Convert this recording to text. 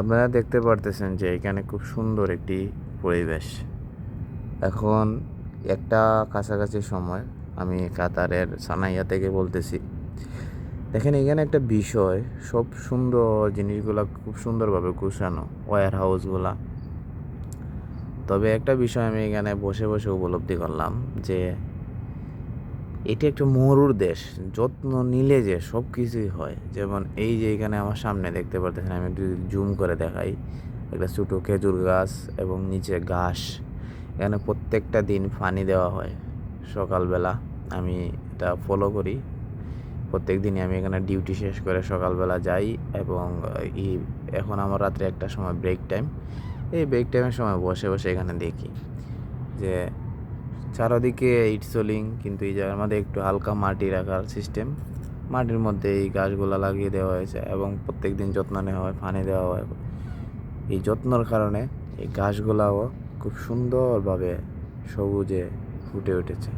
আপনারা দেখতে পারতেছেন যে এখানে খুব সুন্দর একটি পরিবেশ। এখন একটা কাছাকাছি সময়, আমি কাতারের সানাইয়া থেকে বলতেছি। দেখেন, এখানে একটা বিষয়, সব সুন্দর জিনিসগুলা খুব সুন্দরভাবে গুছানো ওয়্যার হাউসগুলা তবে একটা বিষয় আমি এখানে বসে বসে উপলব্ধি করলাম যে এটি একটা মরুর দেশ, যত্ন নিলে যে সব কিছুই হয়। যেমন এই যে এখানে আমার সামনে দেখতে পারতেছেন, আমি যদি জুম করে দেখাই। একটা ছোটো খেজুর গাছ এবং নিচে ঘাস। এখানে প্রত্যেকটা দিন পানি দেওয়া হয়। সকালবেলা আমি এটা ফলো করি। প্রত্যেক দিনই আমি এখানে ডিউটি শেষ করে সকালবেলা যাই এবং এখন আমার রাত্রে একটা সময় ব্রেক টাইম এই ব্রেক টাইমের সময় বসে বসে এখানে দেখি যে চারদিকে ইট সোলিং, কিন্তু এই জায়গার মধ্যে একটু হালকা মাটি রাখার সিস্টেম মাটির মধ্যে এই গাছগুলো লাগিয়ে দেওয়া হয়েছে এবং প্রত্যেক দিন যত্ন নেওয়া হয়, পানি দেওয়া হয়। এই যত্নর কারণে এই গাছগুলাও খুব সুন্দরভাবে সবুজে ফুটে উঠেছে।